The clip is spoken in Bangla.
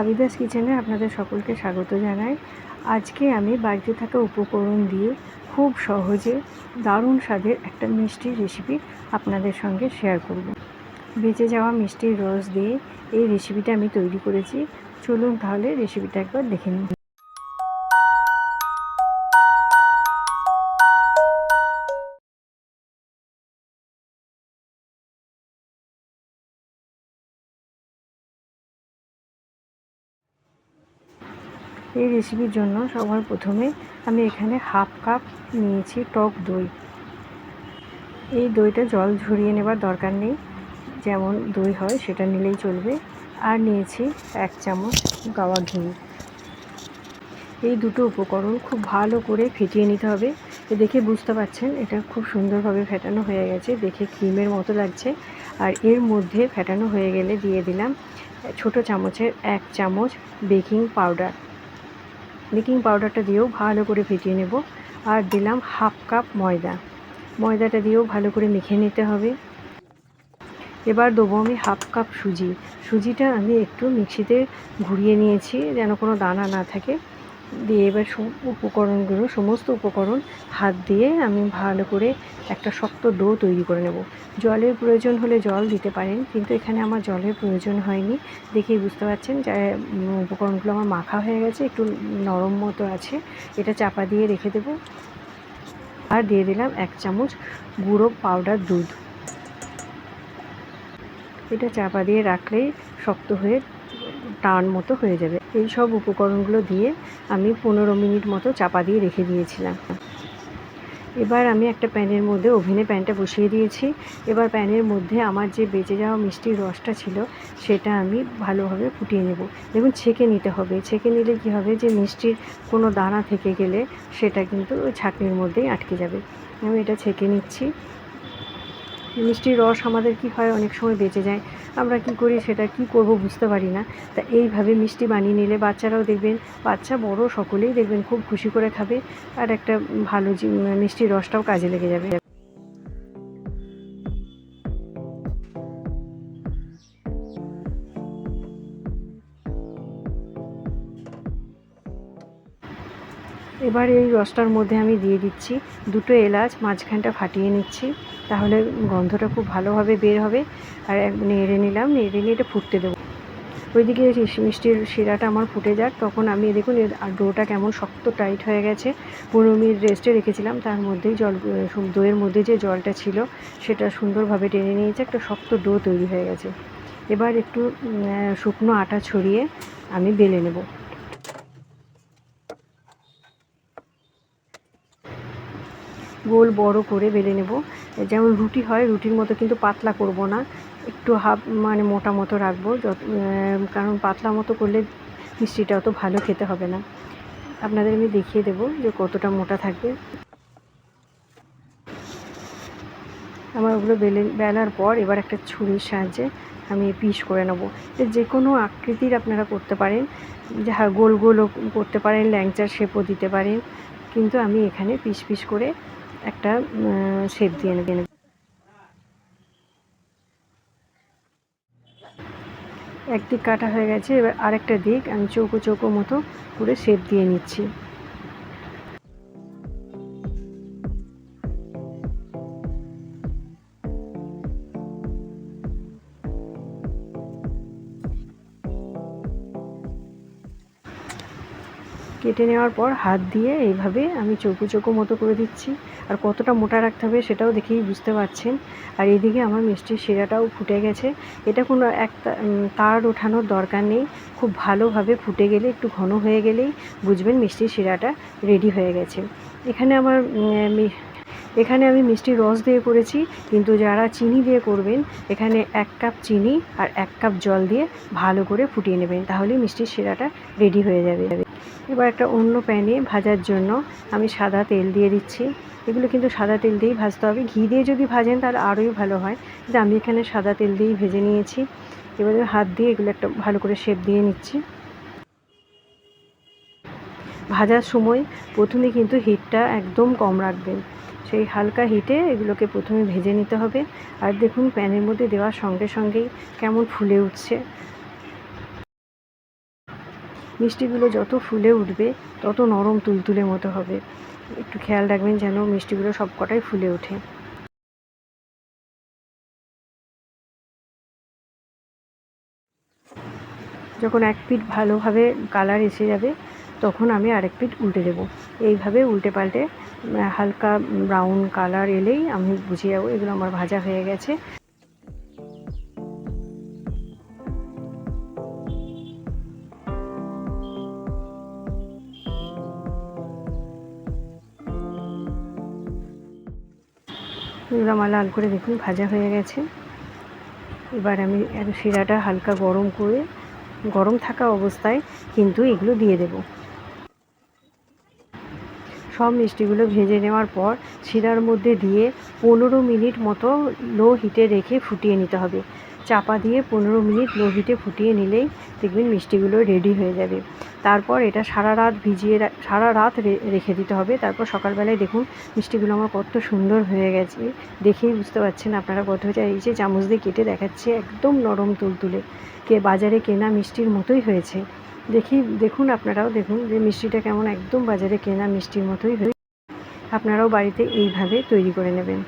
আবিদাস কিচেনে আপনাদের সকলকে স্বাগত জানাই। আজকে আমি বাড়িতে থাকা উপকরণ দিয়ে খুব সহজে দারুণ স্বাদের একটা মিষ্টি রেসিপি আপনাদের সঙ্গে শেয়ার করব। বেঁচে যাওয়া মিষ্টির রস দিয়ে এই রেসিপিটা আমি তৈরি করেছি। চলুন তাহলে রেসিপিটা একবার দেখে নিন এই রেসিপির জন্য সবার প্রথমে আমি এখানে হাফ কাপ নিয়েছি টক দই। এই দইটা জল ঝরিয়ে নেবার দরকার নেই, যেমন দই হয় সেটা নিলেই চলবে। আর নিয়েছি এক চামচ গাওয়া ঘি। এই দুটো উপকরণ খুব ভালো করে ফেটিয়ে নিতে হবে। এ দেখে বুঝতে পারছেন, এটা খুব সুন্দরভাবে ফেটানো হয়ে গেছে, দেখে ক্রিমের মতো লাগছে। আর এর মধ্যে ফেটানো হয়ে গেলে দিয়ে দিলাম ছোট চামচের এক চামচ বেকিং পাউডার। বেকিং পাউডারটা দিয়েও ভালো করে ফেটিয়ে নেব। আর দিলাম হাফ কাপ ময়দা। ময়দাটা দিয়েও ভালো করে মেখে নিতে হবে। এবার দেবো আমি হাফ কাপ সুজি। সুজিটা আমি একটু মিক্সিতে ঘুরিয়ে নিয়েছি যেন কোনো দানা না থাকে। দিয়ে এবার উপকরণগুলো, সমস্ত উপকরণ হাত দিয়ে আমি ভালো করে একটা শক্ত ডো তৈরি করে নেব। জলের প্রয়োজন হলে জল দিতে পারেন, কিন্তু এখানে আমার জলের প্রয়োজন হয়নি। দেখেই বুঝতে পারছেন যে উপকরণগুলো আমার মাখা হয়ে গেছে, একটু নরম মতো আছে। এটা চাপা দিয়ে রেখে দেব। আর দিয়ে দিলাম এক চামচ গুঁড়ো পাউডার দুধ। এটা চাপা দিয়ে রাখলেই শক্ত হয়ে টান মতো হয়ে যাবে। এই সব উপকরণগুলো দিয়ে আমি পনেরো মিনিট মতো চাপা দিয়ে রেখে দিয়েছিলাম। এবার আমি একটা প্যানের মধ্যে, ওভেনে প্যানটা বসিয়ে দিয়েছি। এবার প্যানের মধ্যে আমার যে বেঁচে যাওয়া মিষ্টির রসটা ছিল, সেটা আমি ভালোভাবে ফুটিয়ে নেব। দেখুন, ছেঁকে নিতে হবে। ছেঁকে নিলে কি হবে যে, মিষ্টির কোনো দানা থেকে গেলে সেটা কিন্তু ছাঁকনির মধ্যেই আটকে যাবে। আমি এটা ছেঁকে নিচ্ছি। মিষ্টির রস আমাদের কি হয়? অনেক সময় বেঁচে যায়। আমরা কি করি? সেটা কি করব বুঝতে পারি না। তা এইভাবে মিষ্টি বানিয়ে নিলে বাচ্চারাও দেখবেন, বাচ্চা বড় সকলেই দেখবেন খুব খুশি করে খাবে। আর একটা ভালো মিষ্টির রসটাও কাজে লেগে যাবে। এবার এই রসটার মধ্যে আমি দিয়ে দিচ্ছি দুটো এলাচ, মাঝখানটা ফাটিয়ে নিচ্ছি। তাহলে গন্ধটা খুব ভালোভাবে বের হবে। আর নেড়ে নিলাম, নেড়ে নিয়ে এটা ফুটতে দেবো। ওইদিকে মিষ্টির শিরাটা আমার ফুটে যাক। তখন আমি দেখুন আর ডোটা কেমন শক্ত টাইট হয়ে গেছে। পনেরো মিনিট রেস্টে রেখেছিলাম। তার মধ্যেই জল দইয়ের মধ্যে যে জলটা ছিল, সেটা সুন্দরভাবে টেনে নিয়েছে। একটা শক্ত ডো তৈরি হয়ে গেছে। এবার একটু শুকনো আটা ছড়িয়ে আমি বেলে নেব। গোল বড় করে বেলে নেব। যেমন রুটি হয়, রুটির মতো কিন্তু পাতলা করব না। একটু হাফ মানে মোটা মতো রাখব। যত কারণ পাতলা মতো করলে মিষ্টিটা অত ভালো খেতে হবে না। আপনাদের আমি দেখিয়ে দেবো যে কতটা মোটা থাকবে। আমার ওগুলো বেলে, বেলার পর এবার একটা ছুরির সাহায্যে আমি পিস করে নেব। যে কোনো আকৃতির আপনারা করতে পারেন। যাহা গোল গোলও করতে পারেন, ল্যাংচার শেপও দিতে পারেন। কিন্তু আমি এখানে পিস পিস করে একটা শেপ দিয়ে নেবেন একদিক কাটা হয়ে গেছে, এবার আরেকটা দিক আমি চৌকো চৌকো মতো করে শেপ দিয়ে নিচ্ছি। কেটে নেওয়ার পর হাত দিয়ে এইভাবে আমি চৌকো চৌকো মতো করে দিচ্ছি। আর কতটা মোটা রাখতে হবে সেটাও দেখেই বুঝতে পারছেন। আর এদিকে আমার মিষ্টির শিরাটাও ফুটে গেছে। এটা কোনো এক তার ওঠানোর দরকার নেই। খুব ভালোভাবে ফুটে গেলে, একটু ঘন হয়ে গেলেই বুঝবেন মিষ্টির শিরাটা রেডি হয়ে গেছে। এখানে আমার এখানে আমি মিষ্টি রস দিয়ে করেছি, কিন্তু যারা চিনি দিয়ে করবেন, এখানে এক কাপ চিনি আর এক কাপ জল দিয়ে ভালো করে ফুটিয়ে নেবেন, তাহলেই মিষ্টির শিরাটা রেডি হয়ে যাবে। এবার একটা অন্য প্যানে ভাজার জন্য আমি সাদা তেল দিয়ে দিচ্ছি। এগুলো কিন্তু সাদা তেল দিয়েই ভাজতে হবে। ঘি দিয়ে যদি ভাজেন তাহলে আরোই ভালো হয়। কিন্তু আমি এখানে সাদা তেল দিয়েই ভেজে নিয়েছি। এবারে হাত দিয়ে এগুলো একটা ভালো করে শেপ দিয়ে নিচ্ছি। ভাজার সময় প্রথমে কিন্তু হিটটা একদম কম রাখবেন। সেই হালকা হিটে এগুলোকে প্রথমে ভেজে নিতে হবে। আর দেখুন প্যানের মধ্যে দেওয়ার সঙ্গে সঙ্গেই কেমন ফুলে উঠছে। মিষ্টিগুলো যত ফুলে উঠবে, তত নরম তুলতুলে মতো হবে। একটু খেয়াল রাখবেন যেন মিষ্টিগুলো সব কটাই ফুলে ওঠে। যখন এক পিঠ ভালোভাবে কালার এসে যাবে, তখন আমি আরেক পিঠ উল্টে দেবো। এইভাবে উল্টে পাল্টে হালকা ব্রাউন কালার এলেই আমি বুঝে যাব এগুলো আমার ভাজা হয়ে গেছে। আমার লাল করে দেখুন, ভাজা হয়ে গেছে। এবার আমি শিরাটা হালকা গরম করে, গরম থাকা অবস্থায় কিন্তু এগুলো দিয়ে দেব। সব মিষ্টিগুলো ভেজে নেওয়ার পর শিরার মধ্যে দিয়ে পনেরো মিনিট মতো লো হিটে রেখে ফুটিয়ে নিতে হবে। চাপা দিয়ে পনেরো মিনিট লো হিটে ফুটিয়ে নিলেই দেখবেন মিষ্টিগুলো রেডি হয়ে যাবে। তারপর এটা সারা রাত ভিজিয়ে সারা রাত রেখে দিতে হবে। তারপর সকালবেলায় দেখুন মিষ্টিগুলো আমার কত সুন্দর হয়ে গেছে। দেখেই বুঝতে পারছেন আপনারা কত হয়েছে। এই যে চামচ দিয়ে কেটে দেখাচ্ছে, একদম নরম তুলতুলে। কে বাজারে কেনা মিষ্টির মতোই হয়েছে। দেখি, দেখুন আপনারাও দেখুন যে মিষ্টিটা কেমন একদম বাজারে কেনা মিষ্টির মতোই হয়ে আপনারাও বাড়িতে এইভাবে তৈরি করে নেবেন।